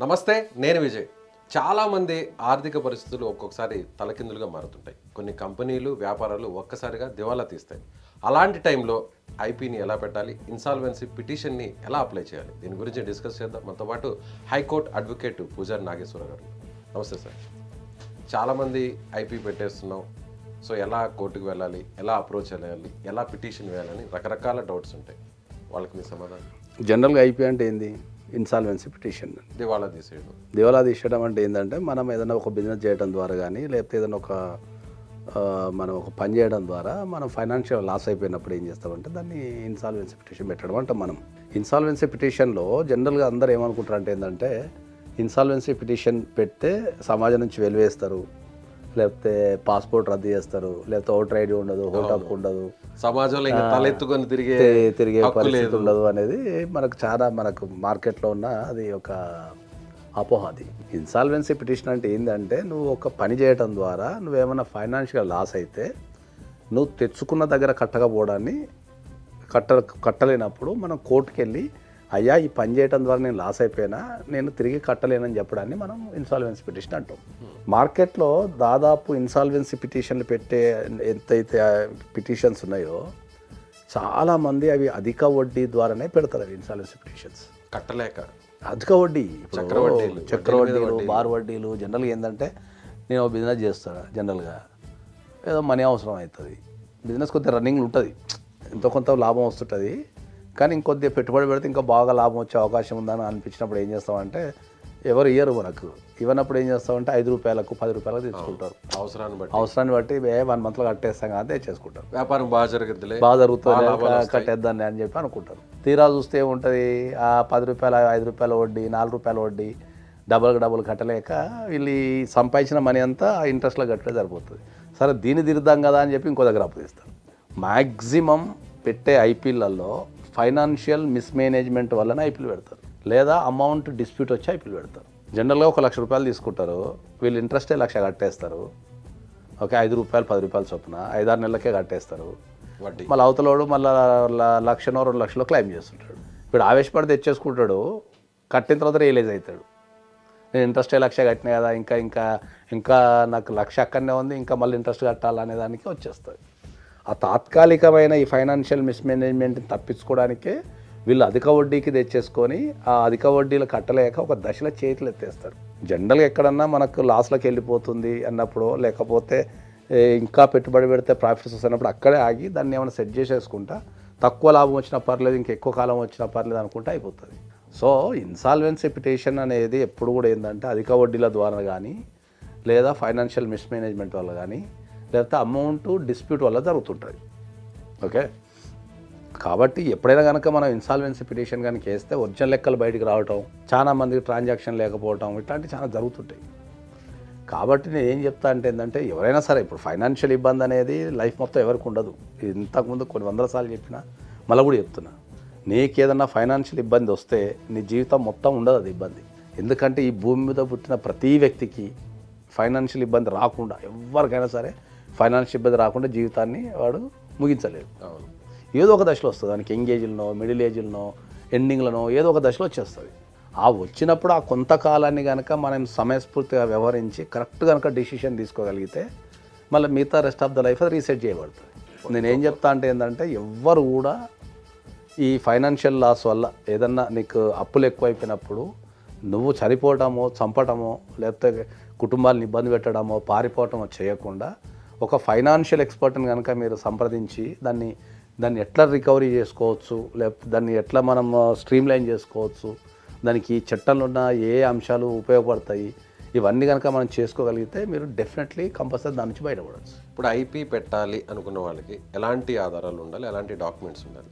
నమస్తే నేను విజయ్. చాలామంది ఆర్థిక పరిస్థితులు ఒక్కొక్కసారి తలకిందులుగా మారుతుంటాయి. కొన్ని కంపెనీలు వ్యాపారాలు ఒక్కసారిగా దివాలా తీస్తాయి. అలాంటి టైంలో ఐపీని ఎలా పెట్టాలి? ఇన్సాల్వెన్సీ పిటిషన్ని ఎలా అప్లై చేయాలి? దీని గురించి డిస్కస్ చేద్దాం. మనతో పాటు హైకోర్టు అడ్వకేట్ పూజారి నాగేశ్వర గారు నమస్తే సార్. చాలామంది ఐపీ పెట్టేస్తున్నాం. సో ఎలా కోర్టుకు వెళ్ళాలి? ఎలా అప్రోచ్ వెళ్ళాలి ఎలా పిటిషన్ వేయాలని రకరకాల డౌట్స్ ఉంటాయి. వాళ్ళకి మీ సమాధానం. జనరల్గా ఐపీ అంటే ఏంది? ఇన్సాల్వెన్సీ పిటిషన్ దివాలా తీసేయడం దివాలా తీసేయడం అంటే ఏంటంటే మనం ఏదైనా ఒక బిజినెస్ చేయడం ద్వారా కానీ లేకపోతే ఏదైనా ఒక మనం ఒక పని చేయడం ద్వారా మనం ఫైనాన్షియల్ లాస్ అయిపోయినప్పుడు ఏం చేస్తామంటే దాన్ని ఇన్సాల్వెన్సీ పిటిషన్ పెట్టడం అంటాం మనం. ఇన్సాల్వెన్సీ పిటిషన్లో జనరల్గా అందరూ ఏమనుకుంటారు అంటే ఏంటంటే ఇన్సాల్వెన్సీ పిటిషన్ పెడితే సమాజం నుంచి వెలివేస్తారు. లేకపోతే పాస్పోర్ట్ రద్దు చేస్తారు. లేకపోతే ఓటర్ ఐడి ఉండదు ఓట్ హక్కు ఉండదు. సమాజంలో ఇంకా తలెత్తుకొని తిరిగే తిరిగే పరిస్థితి ఉండదు అనేది మనకు చాలా మనకు మార్కెట్లో ఉన్న అది ఒక అపోహ అది ఇన్సాల్వెన్సీ పిటిషన్ అంటే ఏంటంటే నువ్వు ఒక పని చేయటం ద్వారా నువ్వేమైనా ఫైనాన్షియల్ లాస్ అయితే నువ్వు తెచ్చుకున్న దగ్గర కట్టకపోవడాన్ని కట్ట కట్టలేనప్పుడు మనం కోర్టుకి వెళ్ళి అయ్యా ఈ పని చేయటం ద్వారా నేను లాస్ అయిపోయినా నేను తిరిగి కట్టలేనని చెప్పడాన్ని మనం ఇన్సాల్వెన్సీ పిటిషన్ అంటాం. మార్కెట్లో దాదాపు ఇన్సాల్వెన్సీ పిటిషన్లు పెట్టే ఎంతైతే పిటిషన్స్ ఉన్నాయో చాలామంది అవి అధిక వడ్డీ ద్వారానే పెడతారు అవి ఇన్సాల్వెన్సీ పిటిషన్స్ కట్టలేక. అధిక వడ్డీ చక్రవడ్డీలు, చక్రవడ్డీలు బార్ వడ్డీలు జనరల్గా ఏంటంటే నేను బిజినెస్ చేస్తాను జనరల్గా ఏదో మనీ అవసరం అవుతుంది. బిజినెస్ కొద్దిగా రన్నింగ్ ఉంటుంది. ఎంతో కొంత లాభం వస్తుంటుంది. కానీ ఇంకొద్దిగా పెట్టుబడి పెడితే ఇంకా బాగా లాభం వచ్చే అవకాశం ఉందని అనిపించినప్పుడు ఏం చేస్తామంటే ఎవరు ఇయ్యరు మనకు. ఇవ్వనప్పుడు ఏం చేస్తామంటే ఐదు రూపాయలకు పది రూపాయలకు తీసుకుంటారు అవసరాన్ని బట్టి. అవసరాన్ని బట్టి వన్ మంత్లో కట్టేస్తాం కదా తెచ్చేసుకుంటారు వ్యాపారం బాగా జరుగుద్దిలే బాగా జరుగుతుంది కట్టేద్దాన్ని అని చెప్పి అనుకుంటారు. తీరా చూస్తే ఏముంటుంది ఆ పది రూపాయల ఐదు రూపాయల వడ్డీ నాలుగు రూపాయల వడ్డీ డబల్ డబుల్ కట్టలేక వీళ్ళు సంపాదించిన మనీ అంతా ఇంట్రెస్ట్లో కట్టలే సరిపోతుంది. సరే దీన్ని తిరుద్దాం కదా అని చెప్పి ఇంకో దగ్గర అప్పు తీస్తారు. మ్యాక్సిమం పెట్టే ఐపీఎల్లలో ఫైనాన్షియల్ మిస్మేనేజ్మెంట్ వల్లనే ఐపీఎల్ పెడతారు. లేదా అమౌంట్ డిస్ప్యూట్ వచ్చి ఐపీఎల్ పెడతారు. జనరల్గా ఒక లక్ష రూపాయలు తీసుకుంటారు. వీళ్ళు ఇంట్రెస్టే లక్ష కట్టేస్తారు. ఓకే ఐదు రూపాయలు పది రూపాయలు చొప్పున ఐదారు నెలలకే కట్టేస్తారు. వడ్డీ. మళ్ళీ అవతలోడు మళ్ళీ లక్షనో రెండు లక్షలు క్లైమ్ చేస్తుంటాడు. ఇప్పుడు ఆవేశపడి తెచ్చేసుకుంటాడు. కట్టిన తర్వాత రియలైజ్ అవుతాడు. నేను ఇంట్రెస్ట్ లక్ష కట్టినా కదా ఇంకా ఇంకా ఇంకా నాకు లక్ష అక్కడనే ఉంది ఇంకా మళ్ళీ ఇంట్రెస్ట్ కట్టాలనే దానికి వచ్చేస్తుంది ఆ తాత్కాలికమైన ఈ ఫైనాన్షియల్ మిస్మేనేజ్మెంట్ని తప్పించుకోవడానికే వీళ్ళు అధిక వడ్డీకి తెచ్చేసుకొని ఆ అధిక వడ్డీలు కట్టలేక ఒక దశలో చేతులు ఎత్తేస్తారు. జనరల్గా ఎక్కడన్నా మనకు లాస్లోకి వెళ్ళిపోతుంది అన్నప్పుడు లేకపోతే ఇంకా పెట్టుబడి పెడితే ప్రాఫిట్స్ వస్తున్నప్పుడు అక్కడే ఆగి దాన్ని ఏమైనా సెట్ చేసేసుకుంటా తక్కువ లాభం వచ్చినా పర్లేదు ఇంకా ఎక్కువ కాలం వచ్చినా పర్లేదు అనుకుంటే అయిపోతుంది. సో ఇన్సాల్వెన్సీ పిటిషన్ అనేది ఎప్పుడు కూడా ఏంటంటే అధిక వడ్డీల ద్వారా కానీ లేదా ఫైనాన్షియల్ మిస్మేనేజ్మెంట్ వల్ల కానీ లేకపోతే అమౌంట్ డిస్ప్యూట్ వల్ల జరుగుతుంటుంది. ఓకే? కాబట్టి ఎప్పుడైనా కనుక మనం ఇన్సాల్వెన్సీ పిటిషన్ కనుక వేస్తే ఒరిజినల్ లెక్కలు బయటికి రావటం చాలా మందికి ట్రాన్సాక్షన్ లేకపోవటం ఇట్లాంటివి చాలా జరుగుతుంటాయి. కాబట్టి నేను ఏం చెప్తా అంటే ఏంటంటే ఎవరైనా సరే ఇప్పుడు ఫైనాన్షియల్ ఇబ్బంది అనేది లైఫ్ మొత్తం ఎవరికి ఉండదు. ఇంతకుముందు కొన్ని వందల సార్లు చెప్పినా మళ్ళీ కూడా చెప్తున్నా. నీకు ఏదన్నా ఫైనాన్షియల్ ఇబ్బంది వస్తే నీ జీవితం మొత్తం ఉండదు అది ఇబ్బంది. ఎందుకంటే ఈ భూమి మీద పుట్టిన ప్రతి వ్యక్తికి ఫైనాన్షియల్ ఇబ్బంది రాకుండా ఎవరికైనా సరే ఫైనాన్షియల్ ఇబ్బంది రాకుండా జీవితాన్ని వాడు ముగించలేడు అవును. ఏదో ఒక దశలో వస్తుంది. దానికి యంగ్ ఏజ్లనో మిడిల్ ఏజ్లనో ఎండింగ్లనో ఏదో ఒక దశలో వచ్చేస్తుంది. ఆ వచ్చినప్పుడు ఆ కొంతకాలాన్ని కనుక మనం సమయస్ఫూర్తిగా వ్యవహరించి కరెక్ట్ కనుక డిసిషన్ తీసుకోగలిగితే మళ్ళీ మిగతా రెస్ట్ ఆఫ్ ద లైఫ్ అది రీసెట్ చేయబడుతుంది. నేను ఏం చెప్తా అంటే ఏంటంటే ఎవ్వరు కూడా ఈ ఫైనాన్షియల్ లాస్ వల్ల ఏదన్నా నీకు అప్పులు ఎక్కువైపోయినప్పుడు నువ్వు చనిపోవటమో చంపటమో లేకపోతే కుటుంబాలను ఇబ్బంది పెట్టడమో పారిపోవటమో చేయకుండా ఒక ఫైనాన్షియల్ ఎక్స్పర్ట్ని కనుక మీరు సంప్రదించి దాన్ని దాన్ని ఎట్లా రికవరీ చేసుకోవచ్చు లేకపోతే దాన్ని ఎట్లా మనం స్ట్రీమ్ లైన్ చేసుకోవచ్చు దానికి చట్టంలో ఉన్న ఏ అంశాలు ఉపయోగపడతాయి ఇవన్నీ కనుక మనం చేసుకోగలిగితే మీరు డెఫినెట్లీ కంపల్సరీ దాని నుంచి బయటపడవచ్చు. ఇప్పుడు ఐపీ పెట్టాలి అనుకున్న వాళ్ళకి ఎలాంటి ఆధారాలు ఉండాలి ఎలాంటి డాక్యుమెంట్స్ ఉండాలి?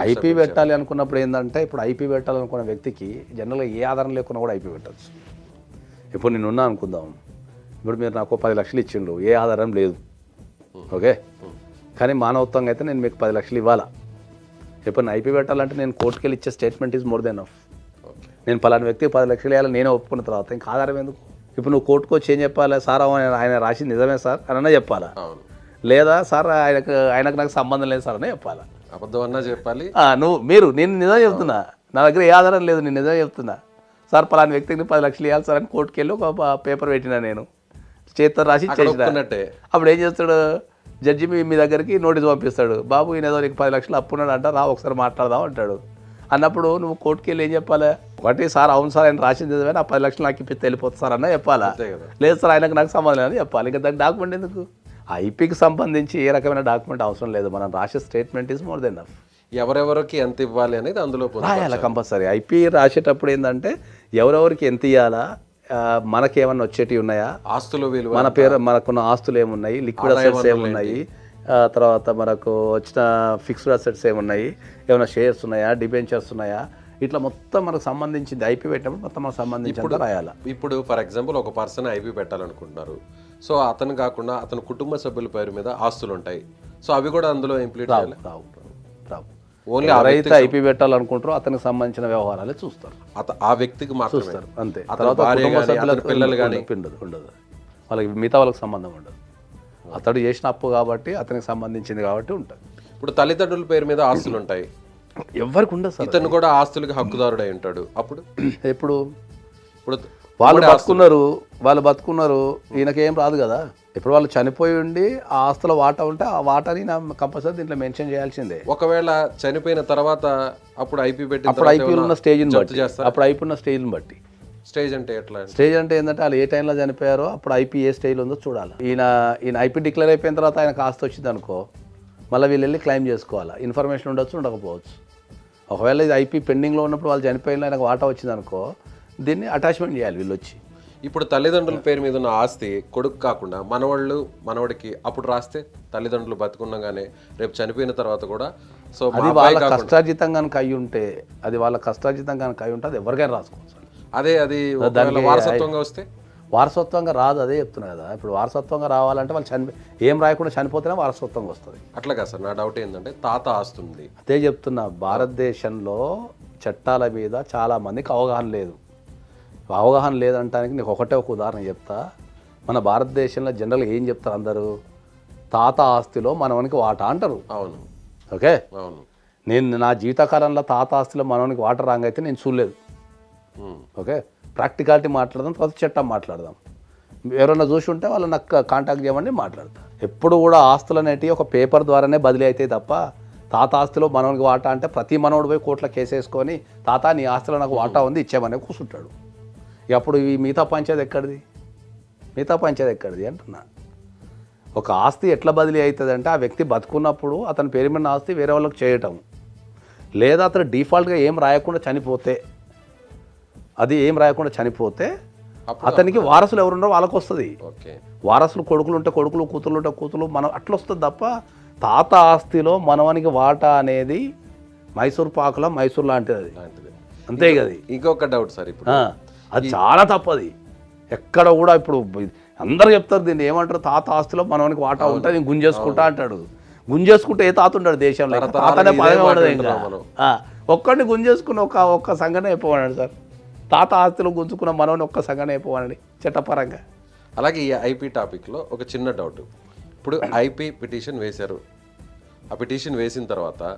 ఐపీ పెట్టాలి అనుకున్నప్పుడు ఏంటంటే ఇప్పుడు ఐపీ పెట్టాలనుకున్న వ్యక్తికి జనరల్గా ఏ ఆధారం లేకుండా కూడా ఐపీ పెట్టచ్చు. ఇప్పుడు నేను ఉన్నా అనుకుందాం ఇప్పుడు మీరు నాకు పది లక్షలు ఇచ్చిండు ఏ ఆధారం లేదు. ఓకే? కానీ మానవత్వంగా అయితే నేను మీకు పది లక్షలు ఇవ్వాలా? ఇప్పుడు నేను ఐపీ పెట్టాలంటే నేను కోర్టుకి వెళ్ళి ఇచ్చే statement is more than of నేను పలానా వ్యక్తికి పది లక్షలు ఇవ్వాలి? నేనే ఒప్పుకున్న తర్వాత. ఇంకా ఆధారం ఎందుకు? ఇప్పుడు నువ్వు కోర్టుకు వచ్చి ఏం చెప్పాలి? సార్ ఆయన ఆయన రాసింది నిజమే సార్ అనన్నా చెప్పాలా? లేదా సార్ ఆయనకు ఆయనకు నాకు సంబంధం లేదు సార్ అనే చెప్పాలా? అబద్ధం అన్నా చెప్పాలి. నువ్వు మీరు నేను నిజం చెప్తున్నా. నా దగ్గర ఏ ఆధారం లేదు నేను నిజం చెప్తున్నా. సార్ పలానా వ్యక్తికి పది లక్షలు ఇవ్వాలి సార్ అని కోర్టుకి వెళ్ళి ఒక పేపర్ పెట్టినా నేను. చేతితో రాసి అక్కడ చేసిన. ఒప్పుకున్నట్టే. అప్పుడు ఏం చేస్తాడు? జడ్జి మీ మీ దగ్గరికి నోటీస్ పంపిస్తాడు. బాబు ఈయన ఏదో నీకు పది లక్షలు అప్పున్నాడు అంట రా ఒకసారి మాట్లాడదాం అంటాడు. అన్నప్పుడు నువ్వు కోర్టుకి వెళ్ళి ఏం చెప్పాలి? ఒకటి సార్ అవును సార్ ఆయన రాసింది నిజమే, నా పది లక్షలు నాకు ఇప్పిస్తే వెళ్ళిపోతుంది సార్ అన్న చెప్పాలా? లేదు సార్ ఆయనకు నాకు సంబంధం లేదని చెప్పాలి. ఇంకా దానికి డాక్యుమెంట్ ఎందుకు? ఐపీకి సంబంధించి ఏ రకమైన డాక్యుమెంట్ అవసరం లేదు. మనం రాసే statement is more than enough ఎవరెవరికి ఎంత ఇవ్వాలి అనేది అందులో రాయాలి కంపల్సరీ. ఐపీ రాసేటప్పుడు ఏంటంటే ఎవరెవరికి ఎంత ఇవ్వాలా ఆ, మనకేమన్నా వచ్చేటివి ఉన్నాయా? ఆస్తుల విలువ మన పేరు మనకున్న ఆస్తులు ఏమున్నాయి? లిక్విడ్ అసెట్స్ ఏమున్నాయి? తర్వాత మనకు వచ్చిన ఫిక్స్డ్ అసెట్స్ ఏమున్నాయి? ఏమైనా షేర్స్ ఉన్నాయా? డిబెంచర్స్ ఉన్నాయా? ఇట్లా మొత్తం మనకు సంబంధించింది ఐపీ పెట్టినప్పుడు మొత్తం మనకు సంబంధించి రాయాలి. ఇప్పుడు ఫర్ ఎగ్జాంపుల్ ఒక పర్సన్ ఐపీ పెట్టాలనుకుంటున్నారు. సో అతను కాకుండా అతని కుటుంబ సభ్యుల పేరు మీద ఆస్తులు ఉంటాయి సో అవి కూడా అందులో ఇంప్లీట్ రావు. ఓన్లీ ఎవరైతే ఐపీ పెట్టాలనుకుంటారో అతనికి సంబంధించిన వ్యవహారాలే చూస్తారు. ఆ వ్యక్తికి చూస్తారు అంతే. తర్వాత కుటుంబ సభ్యులకు పిల్లలు కానీ ఉండదు ఉండదు వాళ్ళకి మిగతా వాళ్ళకి సంబంధం ఉండదు. అతడు చేసిన అప్పు కాబట్టి అతనికి సంబంధించింది కాబట్టి ఉంటుంది. ఇప్పుడు తల్లిదండ్రుల పేరు మీద ఆస్తులు ఉంటాయి. ఎవరికి ఉండదు సార్ ఇతను కూడా ఆస్తులకి హక్కుదారుడై ఉంటాడు. అప్పుడు? ఎప్పుడు? ఇప్పుడు వాళ్ళు బతుకున్నారు వాళ్ళు బతుకున్నారు ఈయనకేం రాదు కదా. ఇప్పుడు వాళ్ళు చనిపోయి ఉండి ఆ ఆస్తుల వాటా ఉంటే ఆ వాటాని నా కంపల్సరీ దీంట్లో మెన్షన్ చేయాల్సిందే. ఒకవేళ చనిపోయిన తర్వాత అప్పుడు ఐపీ పెట్టిన అప్పుడు ఐపీఎల్ ఉన్న స్టేజ్ని బట్టి? అప్పుడు ఐపీ ఉన్న స్టేజ్ని బట్టి. స్టేజ్ అంటే ఎట్లా? స్టేజ్ అంటే ఏంటంటే వాళ్ళు ఏ టైంలో చనిపోయారో అప్పుడు ఐపీ ఏ స్టేజ్లో ఉందో చూడాలి. ఈయన ఈయన ఐపీ డిక్లేర్ అయిపోయిన తర్వాత ఆయనకు ఆస్తి వచ్చింది అనుకో మళ్ళీ వీళ్ళు వెళ్ళి క్లెయిమ్ చేసుకోవాలి. ఇన్ఫర్మేషన్ ఉండొచ్చు ఉండకపోవచ్చు. ఒకవేళ ఇది ఐపీ పెండింగ్లో ఉన్నప్పుడు వాళ్ళు చనిపోయిన ఆయనకు వాటా వచ్చింది అనుకో దీన్ని అటాచ్మెంట్ చేయాలి వీళ్ళు వచ్చి. ఇప్పుడు తల్లిదండ్రుల పేరు మీద ఉన్న ఆస్తి కొడుకు కాకుండా మనవాళ్ళు మనవడికి అప్పుడు రాస్తే తల్లిదండ్రులు బతుకున్నగానే రేపు చనిపోయిన తర్వాత కూడా సో అది వాళ్ళ కష్టార్జితం కనుక అయి ఉంటే అది వాళ్ళ కష్టార్జితం కనుక అయి ఉంటే అది ఎవరికైనా రాసుకోవచ్చు అదే అది వారసత్వంగా వస్తే? వారసత్వంగా రాదు అదే చెప్తున్నా కదా. ఇప్పుడు వారసత్వంగా రావాలంటే వాళ్ళు చనిపో ఏం రాయకుండా చనిపోతేనే వారసత్వంగా వస్తుంది. అట్లా కాదు సార్ నా డౌట్ ఏంటంటే తాత ఆస్తి ఉంది అదే చెప్తున్నా భారతదేశంలో చట్టాల మీద చాలా మందికి అవగాహన లేదు. అవగాహన లేదంటానికి నీకు ఒకటే ఒక ఉదాహరణ చెప్తా. మన భారతదేశంలో జనరల్గా ఏం చెప్తారు అందరూ? తాత ఆస్తిలో మనవనికి వాటా అంటారు. అవును. ఓకే? అవును. నేను నా జీవితకాలంలో తాత ఆస్తిలో మనవనికి వాటర్ రాంగ్ అయితే నేను చూడలేదు. ఓకే? ప్రాక్టికాలిటీ మాట్లాడదాం తర్వాత చట్టం మాట్లాడదాం. ఎవరైనా చూసి ఉంటే వాళ్ళు నాకు కాంటాక్ట్ చేయమని మాట్లాడతా. ఎప్పుడు కూడా ఆస్తులు అనేటివి ఒక పేపర్ ద్వారానే బదిలీ అవుతాయి తప్ప తాత ఆస్తిలో మనవనికి వాటా అంటే ప్రతి మనవడు పోయి కోర్టులో కేసేసుకొని తాత నీ ఆస్తిలో నాకు వాటా ఉంది ఇచ్చేమని కూర్చుంటాడు. ఇక అప్పుడు ఈ మిగతా పంచాయతీ ఎక్కడిది? మిగతా పంచాయతీ ఎక్కడిది అంటున్నా. ఒక ఆస్తి ఎట్లా బదిలీ అవుతుంది అంటే ఆ వ్యక్తి బతుకున్నప్పుడు అతని పేరు మీద ఆస్తి వేరే వాళ్ళకి చేయటం. లేదా అతను డిఫాల్ట్గా ఏం రాయకుండా చనిపోతే అది ఏం రాయకుండా చనిపోతే అతనికి వారసులు ఎవరున్నారో వాళ్ళకి వస్తుంది ఓకే. వారసులు కొడుకులు ఉంటే కొడుకులు కూతుర్లు ఉంటే కూతురు మనం అట్లా వస్తుంది తప్ప తాత ఆస్తిలో మనవనికి వాటా అనేది మైసూర్ పాకుల మైసూర్ లాంటిది అంతే కదా. ఇంకొక డౌట్ సార్ ఇప్పుడు. అది చాలా తప్పది. ఎక్కడ కూడా ఇప్పుడు అందరూ చెప్తారు దీన్ని ఏమంటారు? తాత ఆస్తిలో మనవనికి వాటా ఉంటుంది నేను గుంజేసుకుంటా అంటాడు. గుంజేసుకుంటే ఏ తాత ఉంటాడు దేశంలో? తాతనే. ఆ, ఒక్కడిని గుంజేసుకుని ఒక ఒక్క సంఘటన అయిపోవాడు సార్. తాత ఆస్తిలో గుంజుకున్న మనవని ఒక్క సంఘటన అయిపోవాలండి చట్టపరంగా. అలాగే ఈ ఐపీ టాపిక్లో ఒక చిన్న డౌట్. ఇప్పుడు ఐపీ పిటిషన్ వేశారు. ఆ పిటిషన్ వేసిన తర్వాత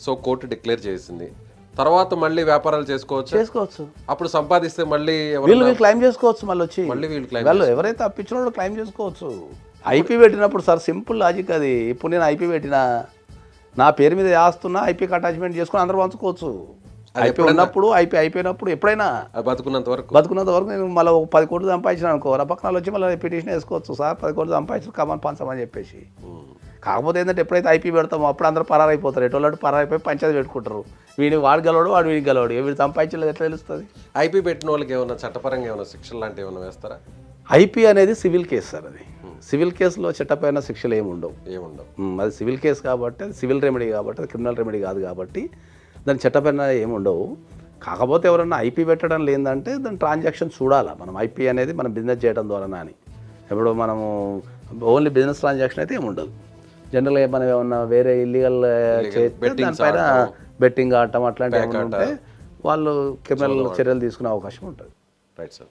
సో కోర్టు డిక్లేర్ చేసింది. తర్వాత మళ్ళీ వ్యాపారాలు చేసుకోవచ్చు? చేసుకోవచ్చు. అప్పుడు సంపాదిస్తే మళ్ళీ వీళ్ళు వీళ్ళు క్లైమ్ చేసుకోవచ్చు మళ్ళీ వచ్చి. మళ్ళీ వీళ్ళు క్లైమ్ వాళ్ళు ఎవరైతే అప్పించిన వాళ్ళు క్లైమ్ చేసుకోవచ్చు. ఐపీ పెట్టినప్పుడు సార్ సింపుల్ లాజిక్ అది. ఇప్పుడు నేను ఐపీ పెట్టినా నా పేరు మీద వేస్తున్నా ఐపీకి అటాచ్మెంట్ చేసుకుని అందరూ పంచుకోవచ్చు. ఐపీ ఉన్నప్పుడు ఐపీ అయిపోయినప్పుడు ఎప్పుడైనా? బతుకున్నంత వరకు. బతుకున్నంత వరకు నేను మళ్ళీ ఒక పది కోట్లు సంపాదించిన అనుకో నా పక్కన వచ్చి మళ్ళీ పిటిషన్ వేసుకోవచ్చు. సార్ పది కోట్లు సంపాదించు కమని పంచమని చెప్పేసి. కాకపోతే ఏంటంటే ఎప్పుడైతే ఐపీ పెడతామో అప్పుడు అందరూ పరారైపోతారు. ఎటువంటి పరారైపోయి పంచాయతీ పెట్టుకుంటారు. వీడిని వాడు గలవాడు వాడు వీడికి గలవాడు. వీడు సంపాదించలేదు ఎట్లా తెలుస్తుంది? ఐపీ పెట్టిన వాళ్ళకి ఏమైనా చట్టపరంగా ఏమైనా శిక్షలు లాంటివి ఏమైనా వేస్తారా? ఐపీ అనేది సివిల్ కేసు సార్ అది. సివిల్ కేసులో చట్టపైన శిక్షలు ఏమి ఉండవు. ఏముండవు. అది సివిల్ కేసు కాబట్టి అది సివిల్ రెమెడీ కాబట్టి అది క్రిమినల్ రెమెడీ కాదు కాబట్టి దాని చట్టపైన ఏమి ఉండవు. కాకపోతే ఎవరన్నా ఐపీ పెట్టడం లేదంటే దాని ట్రాన్సాక్షన్ చూడాలా? మనం ఐపీ అనేది మనం బిజినెస్ చేయడం ద్వారా అని. ఇప్పుడు మనము ఓన్లీ బిజినెస్ ట్రాన్సాక్షన్ అయితే ఏమి ఉండదు. జనరల్గా మనం ఏమన్నా వేరే ఇల్లీగల్ చేస్తే దానిపైన బెట్టింగ్ ఆడటం అట్లాంటివి ఏమైనా ఉంటే వాళ్ళు క్రిమినల్ చర్యలు తీసుకునే అవకాశం ఉంటుంది. Right sir